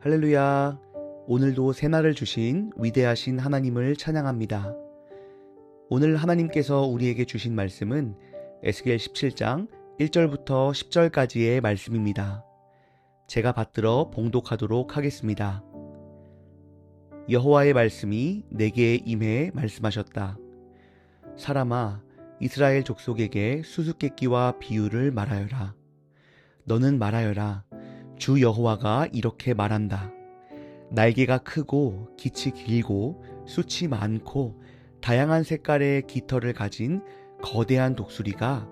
할렐루야. 오늘도 새날을 주신 위대하신 하나님을 찬양합니다. 오늘 하나님께서 우리에게 주신 말씀은 에스겔 17장 1절부터 10절까지의 말씀입니다. 제가 받들어 봉독하도록 하겠습니다. 여호와의 말씀이 내게 임해 말씀하셨다. 사람아, 이스라엘 족속에게 수수께끼와 비유를 말하여라. 너는 말하여라. 주 여호와가 이렇게 말한다. 날개가 크고 기치 길고 숱이 많고 다양한 색깔의 깃털을 가진 거대한 독수리가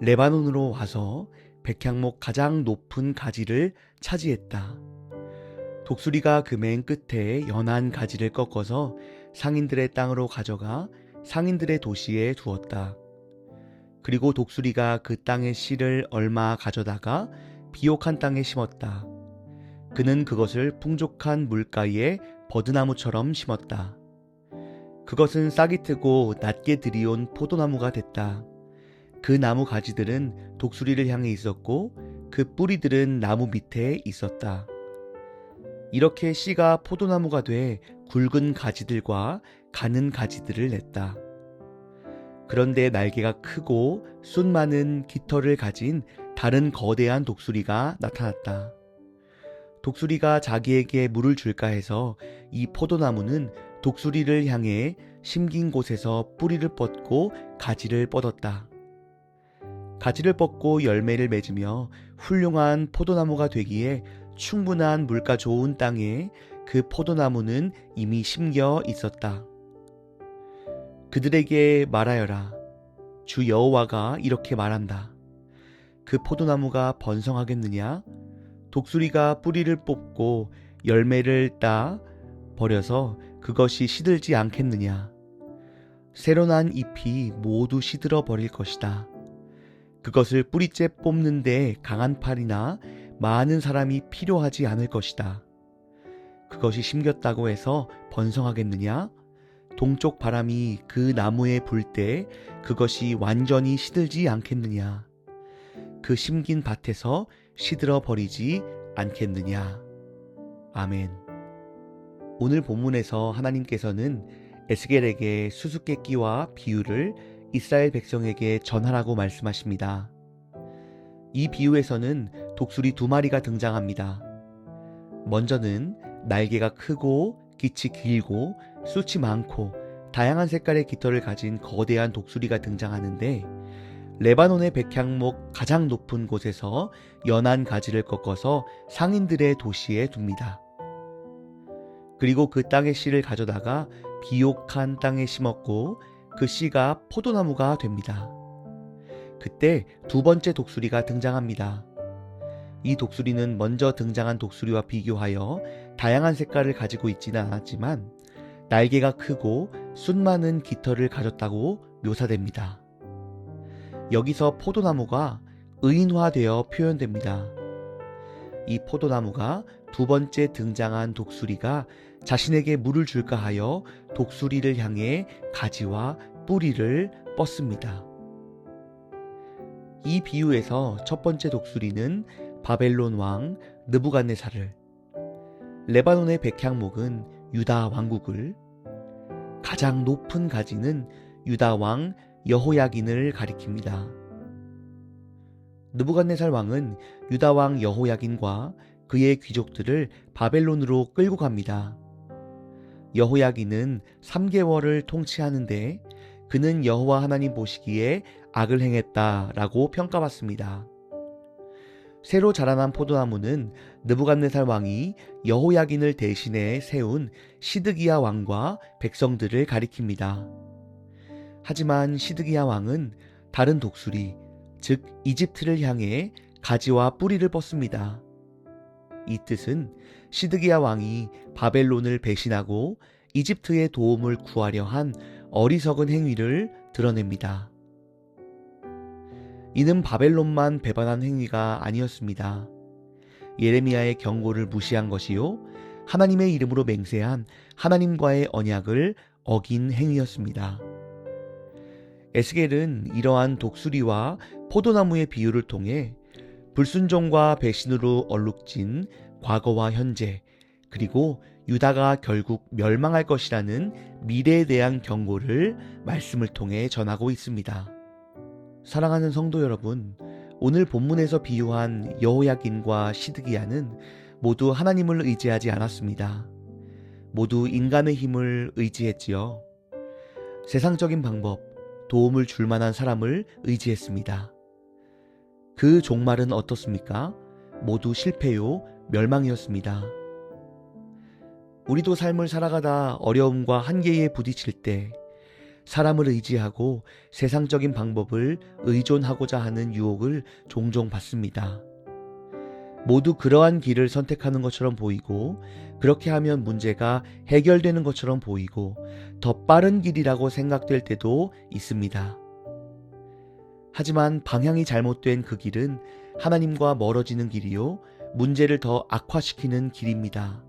레바논으로 와서 백향목 가장 높은 가지를 차지했다. 독수리가 그 맨 끝에 연한 가지를 꺾어서 상인들의 땅으로 가져가 상인들의 도시에 두었다. 그리고 독수리가 그 땅의 씨를 얼마 가져다가 비옥한 땅에 심었다. 그는 그것을 풍족한 물가에 버드나무처럼 심었다. 그것은 싹이 트고 낮게 들이온 포도나무가 됐다. 그 나무 가지들은 독수리를 향해 있었고 그 뿌리들은 나무 밑에 있었다. 이렇게 씨가 포도나무가 돼 굵은 가지들과 가는 가지들을 냈다. 그런데 날개가 크고 숱 많은 깃털을 가진 다른 거대한 독수리가 나타났다. 독수리가 자기에게 물을 줄까 해서 이 포도나무는 독수리를 향해 심긴 곳에서 뿌리를 뻗고 가지를 뻗었다. 가지를 뻗고 열매를 맺으며 훌륭한 포도나무가 되기에 충분한 물가 좋은 땅에 그 포도나무는 이미 심겨 있었다. 그들에게 말하여라. 주 여호와가 이렇게 말한다. 그 포도나무가 번성하겠느냐? 독수리가 뿌리를 뽑고 열매를 따 버려서 그것이 시들지 않겠느냐? 새로 난 잎이 모두 시들어 버릴 것이다. 그것을 뿌리째 뽑는데 강한 팔이나 많은 사람이 필요하지 않을 것이다. 그것이 심겼다고 해서 번성하겠느냐? 동쪽 바람이 그 나무에 불 때 그것이 완전히 시들지 않겠느냐? 그 심긴 밭에서 시들어 버리지 않겠느냐? 아멘. 오늘 본문에서 하나님께서는 에스겔에게 수수께끼와 비유를 이스라엘 백성에게 전하라고 말씀하십니다. 이 비유에서는 독수리 두 마리가 등장합니다. 먼저는 날개가 크고 깃이 길고 숱이 많고 다양한 색깔의 깃털을 가진 거대한 독수리가 등장하는데 레바논의 백향목 가장 높은 곳에서 연한 가지를 꺾어서 상인들의 도시에 둡니다. 그리고 그 땅의 씨를 가져다가 비옥한 땅에 심었고 그 씨가 포도나무가 됩니다. 그때 두 번째 독수리가 등장합니다. 이 독수리는 먼저 등장한 독수리와 비교하여 다양한 색깔을 가지고 있지는 않았지만 날개가 크고 숱 많은 깃털을 가졌다고 묘사됩니다. 여기서 포도나무가 의인화되어 표현됩니다. 이 포도나무가 두 번째 등장한 독수리가 자신에게 물을 줄까 하여 독수리를 향해 가지와 뿌리를 뻗습니다. 이 비유에서 첫 번째 독수리는 바벨론 왕 느부갓네살을, 레바논의 백향목은 유다 왕국을, 가장 높은 가지는 유다 왕 여호야긴을 가리킵니다. 느부갓네살 왕은 유다 왕 여호야긴과 그의 귀족들을 바벨론으로 끌고 갑니다. 여호야긴은 3개월을 통치하는데 그는 여호와 하나님 보시기에 악을 행했다라고 평가받습니다. 새로 자라난 포도나무는 느부갓네살 왕이 여호야긴을 대신해 세운 시드기야 왕과 백성들을 가리킵니다. 하지만 시드기야 왕은 다른 독수리, 즉 이집트를 향해 가지와 뿌리를 뻗습니다. 이 뜻은 시드기야 왕이 바벨론을 배신하고 이집트의 도움을 구하려 한 어리석은 행위를 드러냅니다. 이는 바벨론만 배반한 행위가 아니었습니다. 예레미야의 경고를 무시한 것이요. 하나님의 이름으로 맹세한 하나님과의 언약을 어긴 행위였습니다. 에스겔은 이러한 독수리와 포도나무의 비유를 통해 불순종과 배신으로 얼룩진 과거와 현재 그리고 유다가 결국 멸망할 것이라는 미래에 대한 경고를 말씀을 통해 전하고 있습니다. 사랑하는 성도 여러분, 오늘 본문에서 비유한 여호야긴과 시드기야는 모두 하나님을 의지하지 않았습니다. 모두 인간의 힘을 의지했지요. 세상적인 방법, 도움을 줄 만한 사람을 의지했습니다. 그 종말은 어떻습니까? 모두 실패요, 멸망이었습니다. 우리도 삶을 살아가다 어려움과 한계에 부딪힐 때 사람을 의지하고 세상적인 방법을 의존하고자 하는 유혹을 종종 받습니다. 모두 그러한 길을 선택하는 것처럼 보이고 그렇게 하면 문제가 해결되는 것처럼 보이고 더 빠른 길이라고 생각될 때도 있습니다. 하지만 방향이 잘못된 그 길은 하나님과 멀어지는 길이요, 문제를 더 악화시키는 길입니다.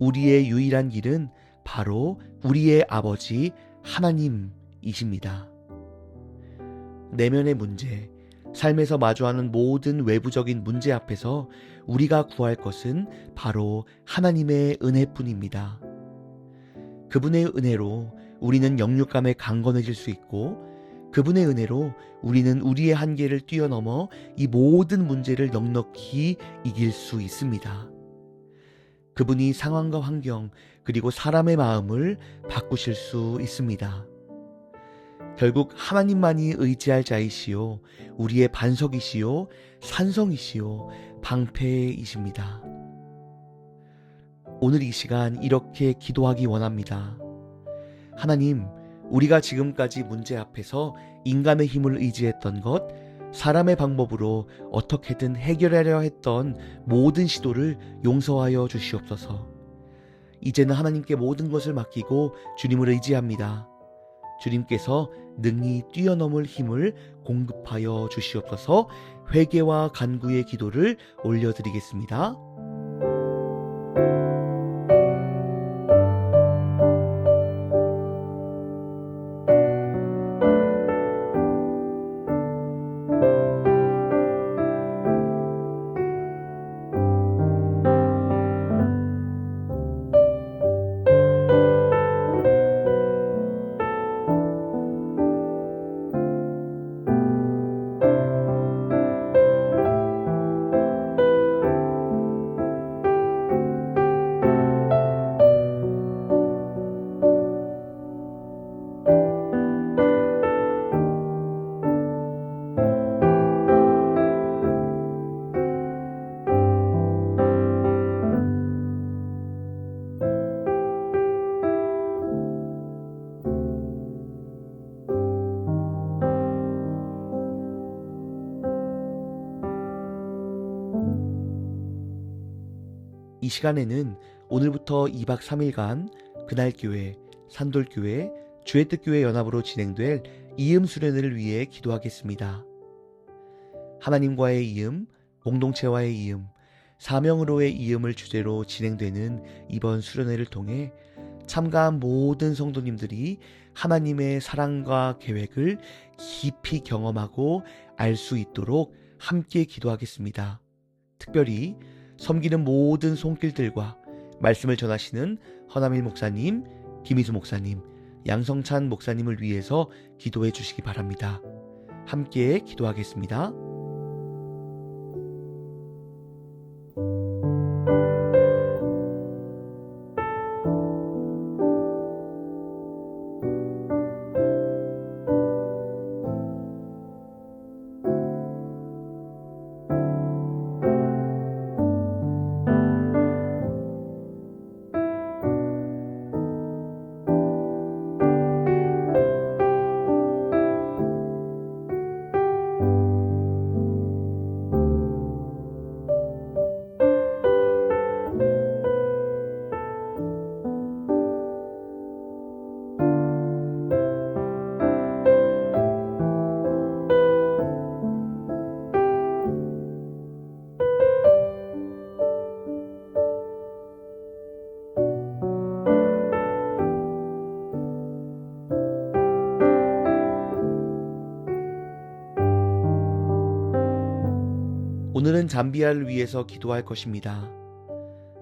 우리의 유일한 길은 바로 우리의 아버지 하나님이십니다. 내면의 문제, 삶에서 마주하는 모든 외부적인 문제 앞에서 우리가 구할 것은 바로 하나님의 은혜뿐입니다. 그분의 은혜로 우리는 영육감에 강건해질 수 있고 그분의 은혜로 우리는 우리의 한계를 뛰어넘어 이 모든 문제를 넉넉히 이길 수 있습니다. 그분이 상황과 환경 그리고 사람의 마음을 바꾸실 수 있습니다. 결국 하나님만이 의지할 자이시요 우리의 반석이시요 산성이시요 방패이십니다. 오늘 이 시간 이렇게 기도하기 원합니다. 하나님, 우리가 지금까지 문제 앞에서 인간의 힘을 의지했던 것, 사람의 방법으로 어떻게든 해결하려 했던 모든 시도를 용서하여 주시옵소서. 이제는 하나님께 모든 것을 맡기고 주님을 의지합니다. 주님께서 능히 뛰어넘을 힘을 공급하여 주시옵소서 회개와 간구의 기도를 올려드리겠습니다. 이 시간에는 오늘부터 2박 3일간 그날교회, 산돌교회, 주의 뜻교회 연합으로 진행될 이음 수련회를 위해 기도하겠습니다. 하나님과의 이음, 공동체와의 이음, 사명으로의 이음을 주제로 진행되는 이번 수련회를 통해 참가한 모든 성도님들이 하나님의 사랑과 계획을 깊이 경험하고 알 수 있도록 함께 기도하겠습니다. 특별히 섬기는 모든 손길들과 말씀을 전하시는 허남일 목사님, 김희수 목사님, 양성찬 목사님을 위해서 기도해 주시기 바랍니다. 함께 기도하겠습니다. 오늘은 잠비아를 위해서 기도할 것입니다.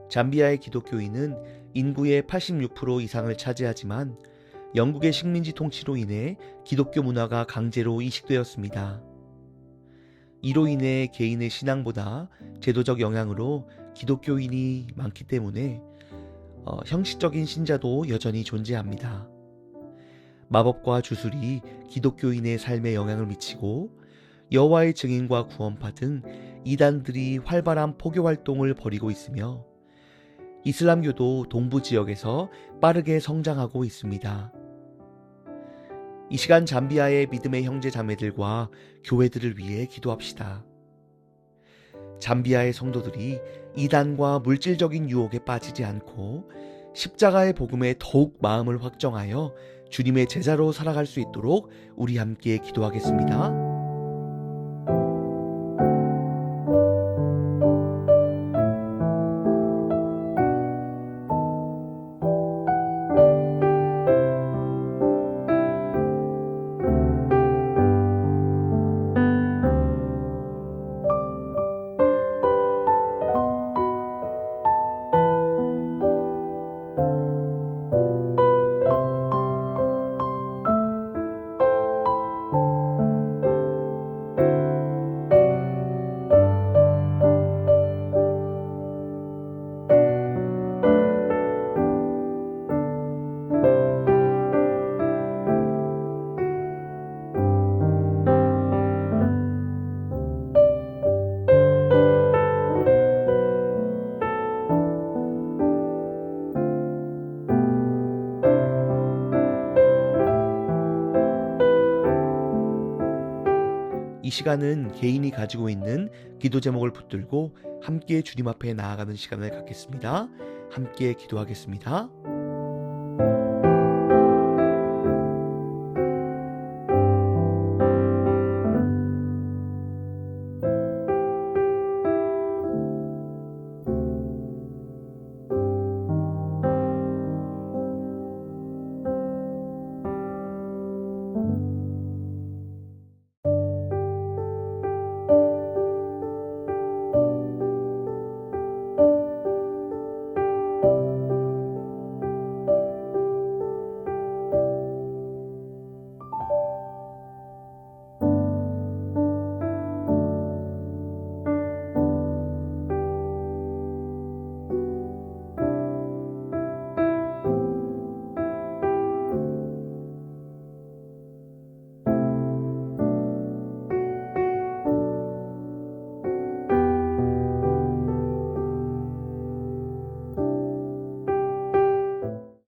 잠비아의 기독교인은 인구의 86% 이상을 차지하지만 영국의 식민지 통치로 인해 기독교 문화가 강제로 이식되었습니다. 이로 인해 개인의 신앙보다 제도적 영향으로 기독교인이 많기 때문에 어, 형식적인 신자도 여전히 존재합니다. 마법과 주술이 기독교인의 삶에 영향을 미치고 여호와의 증인과 구원파 등 이단들이 활발한 포교 활동을 벌이고 있으며 이슬람교도 동부 지역에서 빠르게 성장하고 있습니다. 이 시간 잠비아의 믿음의 형제 자매들과 교회들을 위해 기도합시다. 잠비아의 성도들이 이단과 물질적인 유혹에 빠지지 않고 십자가의 복음에 더욱 마음을 확정하여 주님의 제자로 살아갈 수 있도록 우리 함께 기도하겠습니다. 이 시간은 개인이 가지고 있는 기도 제목을 붙들고 함께 주님 앞에 나아가는 시간을 갖겠습니다. 함께 기도하겠습니다.